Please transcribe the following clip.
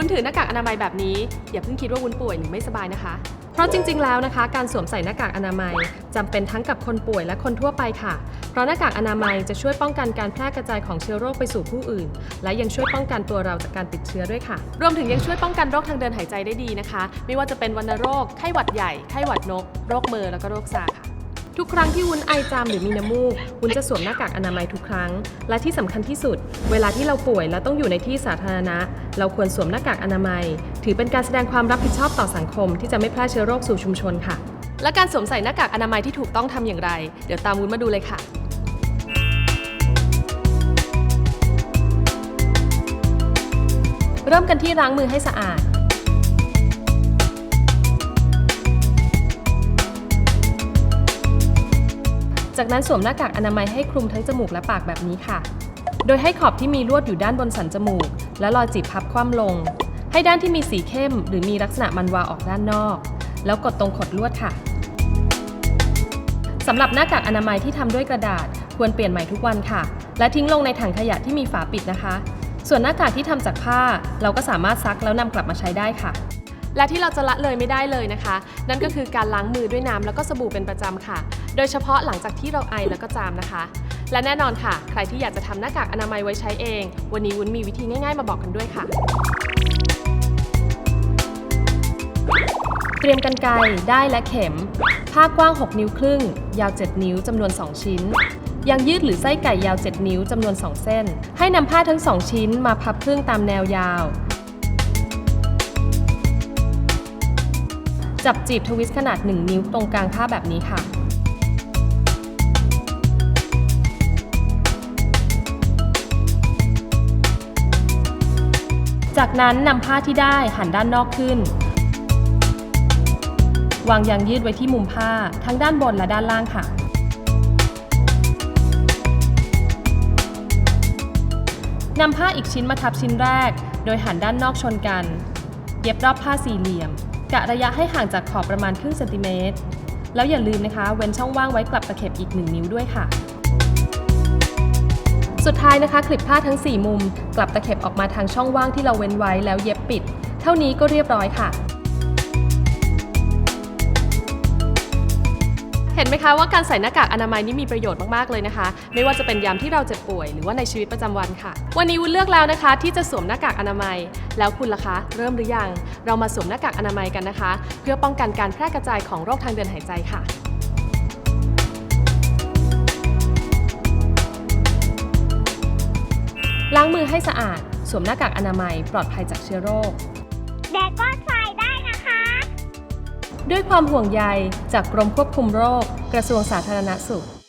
วุ้นถือหน้ากากอนามัยแบบนี้ อย่าเพิ่งคิดว่าวุ้นป่วยหรือไม่สบายนะคะ เพราะจริงๆ แล้วนะคะ การสวมใส่หน้ากากอนามัยจำเป็นทั้งกับคนป่วยและคนทั่วไปค่ะ เพราะหน้ากากอนามัยจะช่วยป้องกันการแพร่กระจายของเชื้อโรคไปสู่ผู้อื่น และยังช่วยป้องกันตัวเราจากการติดเชื้อด้วยค่ะ รวมถึงยังช่วยป้องกันโรคทางเดินหายใจได้ดีนะคะ ไม่ว่าจะเป็นวัณโรคไข้หวัดใหญ่ไข้หวัดนก โรคเมอร์แล้วก็โรคซาค่ะ ทุกครั้งที่วุ้นไอจามหรือมีน้ำมูกวุ้นจะสวมหน้ากากอนามัยทุกครั้ง และที่สำคัญที่สุด เวลาที่เราป่วยและต้องอยู่ในที่สาธารณะ เราควรสวมหน้ากากอนามัย ถือเป็นการแสดงความรับผิดชอบต่อสังคม ที่จะไม่แพร่เชื้อโรคสู่ชุมชนค่ะ และการสวมใส่หน้ากากอนามัยที่ถูกต้องทำอย่างไร เดี๋ยวตามวุ้นมาดูเลยค่ะเริ่มกันที่ล้างมือให้สะอาด จากนั้นสวมหน้ากากอนามัยให้คลุมทั้งจมูกและปากแบบนี้ค่ะ โดยให้ขอบที่มีลวดอยู่ด้านบนสันจมูก และรอยจีบพับคว่ำลง ให้ด้านที่มีสีเข้ม หรือมีลักษณะมันวาวออกด้านนอก แล้วกดตรงขดลวดค่ะสำหรับหน้ากากอนามัยที่ทำด้วยกระดาษควรเปลี่ยนใหม่ทุกวันค่ะ และทิ้งลงในถังขยะที่มีฝาปิดนะคะ ส่วนหน้ากากที่ทำจากผ้า เราก็สามารถซักแล้วนำกลับมาใช้ได้ค่ะ และที่เราจะละเลยไม่ได้เลยนะคะ นั่นก็คือการล้างมือด้วยน้ำแล้วก็สบู่เป็นประจำค่ะ โดยเฉพาะหลังจากที่เราไอแล้วก็จามนะคะ และแน่นอนค่ะ ใครที่อยากจะทำหน้ากากอนามัยไว้ใช้เอง วันนี้วุ้นมีวิธีง่ายๆ มาบอกกันด้วยค่ะ เตรียมกันไกรได้และเข็ม ผ้ากว้าง 6 นิ้วครึ่ง ยาว 7 นิ้วจำนวน 2 ชิ้นยางยืดหรือไส้ไก่ยาว 7 นิ้วจำนวน 2 เส้น ให้นำผ้าทั้ง 2 ชิ้นมาพับครึ่งตามแนวยาว จับจีบทวิสต์ขนาด 1 นิ้วตรงกลางผ้าแบบนี้ค่ะจากนั้นนำผ้าที่ได้หันด้านนอกขึ้น วางยางยืดไว้ที่มุมผ้าทั้งด้านบนและด้านล่างค่ะ นำผ้าอีกชิ้นมาทับชิ้นแรก โดยหันด้านนอกชนกัน เย็บรอบผ้าสี่เหลี่ยม กะระยะให้ห่างจากขอบประมาณครึ่งเซนติเมตร แล้วอย่าลืมนะคะ เว้นช่องว่างไว้กลับตะเข็บอีก 1 นิ้วด้วยค่ะ สุดท้ายนะคะ คลิปผ้าทั้ง 4 มุม กลับตะเข็บออกมาทางช่องว่างที่เราเว้นไว้แล้วเย็บปิด เท่านี้ก็เรียบร้อยค่ะ ห็นไหมคะว่าการใส่หน้ากากอนามัยนี่มีประโยชน์มากๆเลยนะคะ ไม่ว่าจะเป็นยามที่เราเจ็บป่วยหรือว่าในชีวิตประจำวันค่ะ วันนี้วุ้นเลือกแล้วนะคะ ที่จะสวมหน้ากากอนามัย แล้วคุณล่ะคะ เริ่มหรือยัง เรามาสวมหน้ากากอนามัยกันนะคะ เพื่อป้องกันการแพร่กระจายของโรคทางเดินหายใจค่ะล้างมือให้สะอาด สวมหน้ากากอนามัยปลอดภัยจากเชื้อโรคแดกก็ใส่ได้ ด้วยความห่วงใยจากกรมควบคุมโรค กระทรวงสาธารณสุข